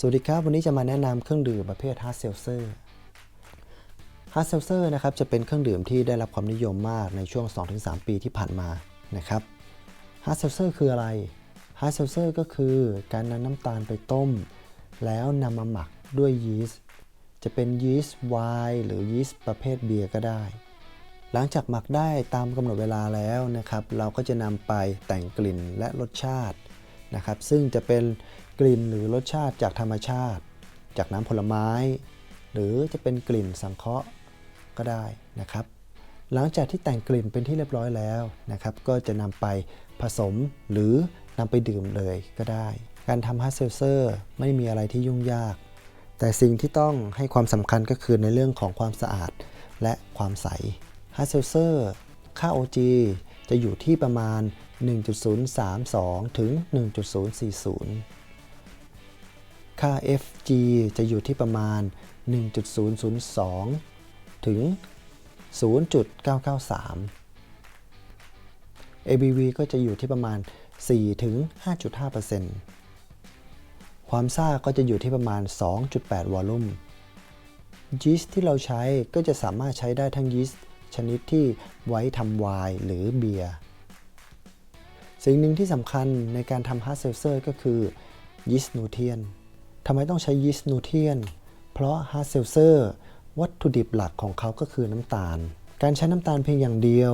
สวัสดีครับ วันนี้จะมาแนะนำเครื่องดื่มประเภทฮาร์ดเซลเซอร์ฮาร์ดเซลเซอร์นะครับจะเป็นเครื่องดื่มที่ได้รับความนิยมมากในช่วง 2-3 ปีที่ผ่านมานะครับฮาร์ดเซลเซอร์คืออะไรฮาร์ดเซลเซอร์ก็คือการนำน้ำตาลไปต้ม แล้วนำมาหมักด้วยยีสต์จะเป็นยีสต์ไวน์หรือยีสต์ประเภทเบียร์ก็ได้ หลังจากหมักได้ตามกำหนดเวลาแล้วนะครับ เราก็จะนำไปแต่งกลิ่นและรสชาตินะครับ ซึ่งจะเป็น กลิ่นหรือรสชาติจากธรรมชาติ จากน้ำผลไม้ หรือจะเป็นกลิ่นสังเคราะห์ก็ได้นะครับ หลังจากที่แต่งกลิ่นเป็นที่เรียบร้อยแล้วนะครับ ก็จะนำไปผสมหรือนำไปดื่มเลยก็ได้ การทำฮาร์เซลเซอร์ไม่มีอะไรที่ยุ่งยาก แต่สิ่งที่ต้องให้ความสำคัญก็คือในเรื่องของความสะอาดและความใสฮาร์เซลเซอร์ค่า OG จะอยู่ที่ประมาณ 1.032 ถึง 1.040 ค่า FG จะอยู่ที่ประมาณ 1.002 ถึง 0.993 ABV ก็จะอยู่ที่ประมาณ 4 ถึง 5.5%ความซ่าก็จะอยู่ที่ประมาณ 2.8 วอลลุ่มยีสต์ที่เราใช้ก็จะสามารถใช้ได้ทั้งยีสต์ชนิดที่ไว้ทำไวน์หรือเบียร์สิ่งหนึ่งที่สำคัญในการทำฮาร์ดเซลเซอร์ก็คือยีสต์นูเทียน ทำไมต้องใช้ยีสต์นูเทียน เพราะฮาร์เซลเซอร์วัตถุดิบหลักของเขาก็คือน้ำตาล การใช้น้ำตาลเพียงอย่างเดียว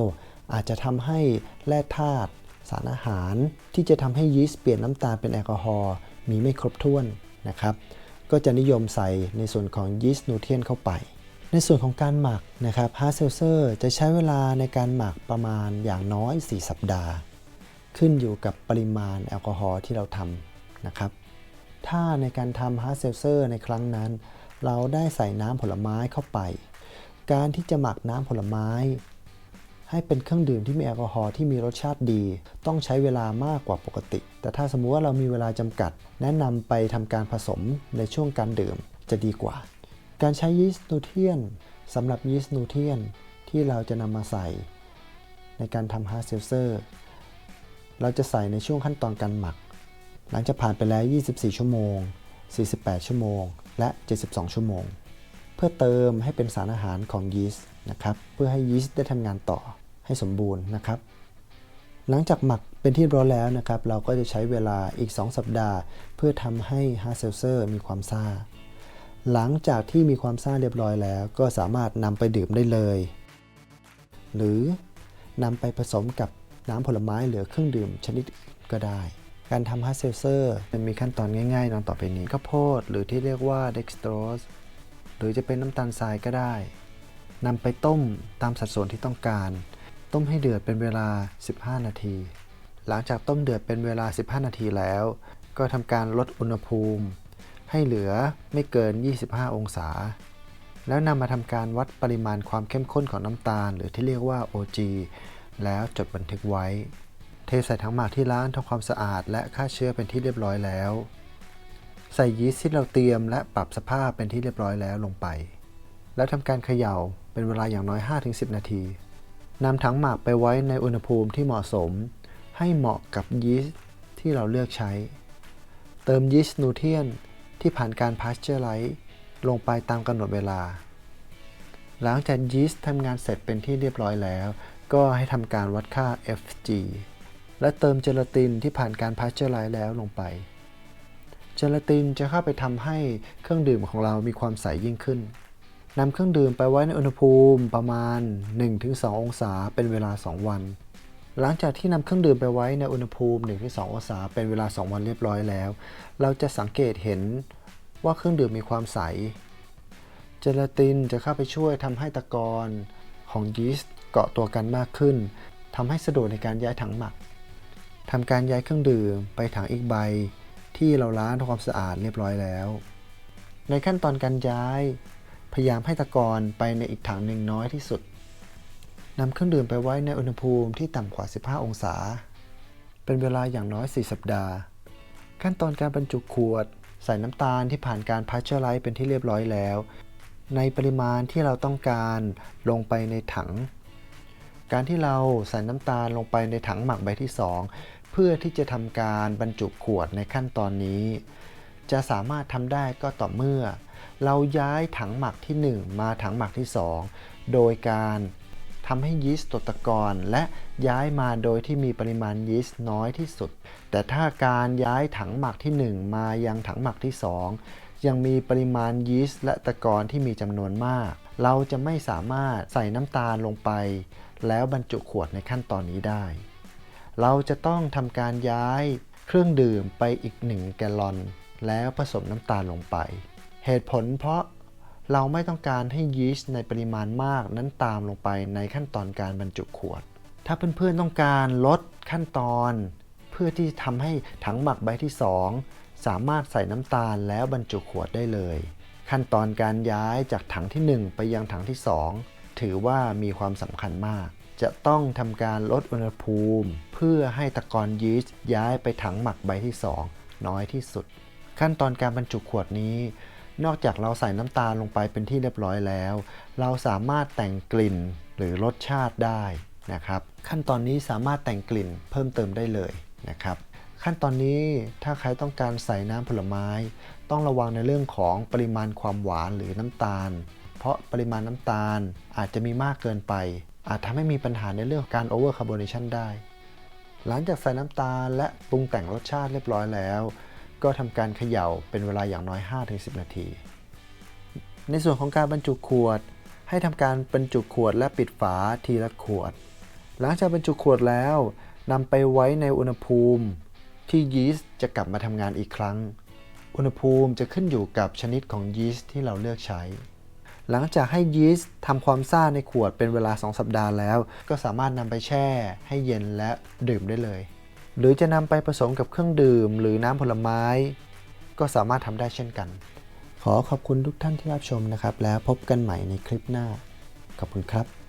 อาจจะทำให้แร่ธาตุสารอาหาร ที่จะทำให้ยีสต์เปลี่ยนน้ำตาลเป็นแอลกอฮอล์มีไม่ครบถ้วนนะครับ ก็จะนิยมใส่ในส่วนของยีสต์นูเทียนเข้าไป ในส่วนของการหมักนะครับฮาร์เซลเซอร์จะใช้เวลาในการหมักประมาณอย่างน้อย 4 สัปดาห์ ขึ้นอยู่กับปริมาณแอลกอฮอล์ที่เราทำนะครับ ถ้าในการทำฮาร์ดเซลเซอร์ในครั้งนั้น เราได้ใส่น้ำผลไม้เข้าไป การที่จะหมักน้ำผลไม้ ให้เป็นเครื่องดื่มที่มีแอลกอฮอล์ที่มีรสชาติดี ต้องใช้เวลามากกว่าปกติ แต่ถ้าสมมุติว่าเรามีเวลาจำกัด แนะนำไปทำการผสมในช่วงการดื่มจะดีกว่า การใช้ยีสต์นูเทียนสำหรับยีสต์นูเทียนที่เราจะนำมาใส่ ในการทำฮาร์ดเซลเซอร์เราจะใส่ในช่วงขั้นตอนการหมัก หลังจากผ่านไปแล้ว 24 ชั่วโมง 48 ชั่วโมง และ 72 ชั่วโมง เพื่อเติมให้เป็นสารอาหารของยีสต์นะครับ เพื่อให้ยีสต์ได้ทำงานต่อให้สมบูรณ์นะครับ หลังจากหมักเป็นที่เรียบร้อยแล้วนะครับ เราก็จะใช้เวลาอีก 2 สัปดาห์ เพื่อทำให้ฮาร์เซลเซอร์มีความซ่า หลังจากที่มีความซ่าเรียบร้อยแล้ว ก็สามารถนำไปดื่มได้เลย หรือนำไปผสมกับน้ำผลไม้หรือเครื่องดื่มชนิดก็ได้ การทำฮาร์ดเซลเซอร์มันมีขั้นตอนง่ายๆดังต่อไปนี้ข้าวโพดหรือที่เรียกว่าเด็กสโตรสหรือจะเป็นน้ำตาลทรายก็ได้นำไปต้มตามสัดส่วนที่ต้องการ ต้มให้เดือดเป็นเวลา 15 นาที หลังจากต้มเดือดเป็นเวลา 15 นาทีแล้ว ก็ทำการลดอุณหภูมิ ให้เหลือไม่เกิน 25 องศา แล้วนำมาทำการวัดปริมาณความเข้มข้นของน้ำตาล หรือที่เรียกว่า OG แล้วจดบันทึกไว้ เทใส่ถังหมักที่ล้างทำความสะอาด และฆ่าเชื้อเป็นที่เรียบร้อยแล้ว ใส่ยีสต์ที่เราเตรียมและปรับสภาพเป็นที่เรียบร้อยแล้วลงไป แล้วทำการเขย่าเป็นเวลาอย่างน้อย 5-10 นาทีนำถังหมักไปไว้ในอุณหภูมิที่เหมาะสม ให้เหมาะกับยีสต์ที่เราเลือกใช้ เติมยีสต์นูเทียนที่ผ่านการพาสเจอร์ไลท์ลงไปตามกำหนดเวลา หลังจากยีสต์ทำงานเสร็จเป็นที่เรียบร้อยแล้ว ก็ให้ทำการวัดค่า FG และเติมเจลาตินที่ผ่านการพาสเจอร์ไลท์แล้วลงไป เจลาตินจะเข้าไปทำให้เครื่องดื่มของเรามีความใสยิ่งขึ้นนำเครื่องดื่มไปไว้ในอุณหภูมิประมาณ 1-2 องศาเป็นเวลา 2 วัน หลังจากที่นำเครื่องดื่มไปไว้ในอุณหภูมิ 1-2 องศาเป็นเวลา 2 วันเรียบร้อยแล้ว เราจะสังเกตเห็นว่าเครื่องดื่มมีความใส เจลาตินจะเข้าไปช่วยทำให้ตะกอนของยีสต์เกาะตัวกันมากขึ้นทำให้สะดวกในการย้ายถังหมัก ทำการย้ายเครื่องดื่มไปถังอีกใบ ที่เราล้างทำความสะอาดเรียบร้อยแล้ว ในขั้นตอนการย้าย พยายามให้ตะกอนไปในอีกถังหนึ่งน้อยที่สุดนำเครื่องดื่มไปไว้ในอุณหภูมิที่ต่ำกว่า 15 องศา เป็นเวลาอย่างน้อย 4 สัปดาห์ ขั้นตอนการบรรจุขวด ใส่น้ำตาลที่ผ่านการพาสเจอร์ไลท์เป็นที่เรียบร้อยแล้ว ในปริมาณที่เราต้องการลงไปในถัง การที่เราใส่น้ำตาลลงไปในถังหมักใบที่ 2 เพื่อที่จะทำการบรรจุขวดในขั้นตอนนี้ จะสามารถทำได้ก็ต่อเมื่อ เราย้ายถังหมักที่ 1 มาถังหมักที่ 2 โดยการทำให้ยีสต์ตกตะกอนและย้ายมาโดยที่มีปริมาณยีสต์น้อยที่สุด แต่ถ้าการย้ายถังหมักที่ 1 มายังถังหมักที่ 2 ยังมีปริมาณยีสต์และตะกอนที่มีจำนวนมาก เราจะไม่สามารถใส่น้ำตาลลงไป แล้วบรรจุขวดในขั้นตอนนี้ได้ เราจะต้องทำการย้ายเครื่องดื่มไปอีก 1 แกลลอน แล้วผสมน้ำตาลลงไป เหตุผลเพราะเราไม่ต้องการให้ยีสต์ในปริมาณมากนั้นตามลงไปในขั้นตอนการบรรจุขวด ถ้าเพื่อนๆต้องการลดขั้นตอน เพื่อที่ทำให้ถังหมักใบที่ 2 สามารถใส่น้ำตาลแล้วบรรจุขวดได้เลย ขั้นตอนการย้ายจากถังที่ 1 ไปยังถังที่ 2 ถือว่ามีความสำคัญมาก จะต้องทำการลดอุณหภูมิ เพื่อให้ตะกอนยีสต์ย้ายไปถังหมักใบที่ 2 น้อยที่สุด ขั้นตอนการบรรจุขวดนี้นอกจากเราใส่น้ำตาลลงไปเป็นที่เรียบร้อยแล้ว เราสามารถแต่งกลิ่นหรือรสชาติได้นะครับ ขั้นตอนนี้สามารถแต่งกลิ่นเพิ่มเติมได้เลยนะครับ ขั้นตอนนี้ถ้าใครต้องการใส่น้ำผลไม้ ต้องระวังในเรื่องของปริมาณความหวานหรือน้ำตาล เพราะปริมาณน้ำตาลอาจจะมีมากเกินไป อาจทำให้มีปัญหาในเรื่องการโอเวอร์คาร์บอเนชันได้ หลังจากใส่น้ำตาลและปรุงแต่งรสชาติเรียบร้อยแล้ว ก็ทำการเขย่าเป็นเวลาอย่างน้อย 5-10 นาที ในส่วนของการบรรจุขวด ให้ทำการบรรจุขวดและปิดฝาทีละขวด หลังจากบรรจุขวดแล้วนำไปไว้ในอุณหภูมิ ที่ยีสต์จะกลับมาทำงานอีกครั้ง อุณหภูมิจะขึ้นอยู่กับชนิดของยีสต์ที่เราเลือกใช้ หลังจากให้ยีสต์ทำความซ่าในขวดเป็นเวลา 2 สัปดาห์แล้ว ก็สามารถนำไปแช่ให้เย็นและดื่มได้เลย หรือจะนำไปผสมกับเครื่องดื่ม หรือน้ำผลไม้ ก็สามารถทำได้เช่นกัน ขอขอบคุณทุกท่านที่รับชมนะครับ แล้วพบกันใหม่ในคลิปหน้า ขอบคุณครับ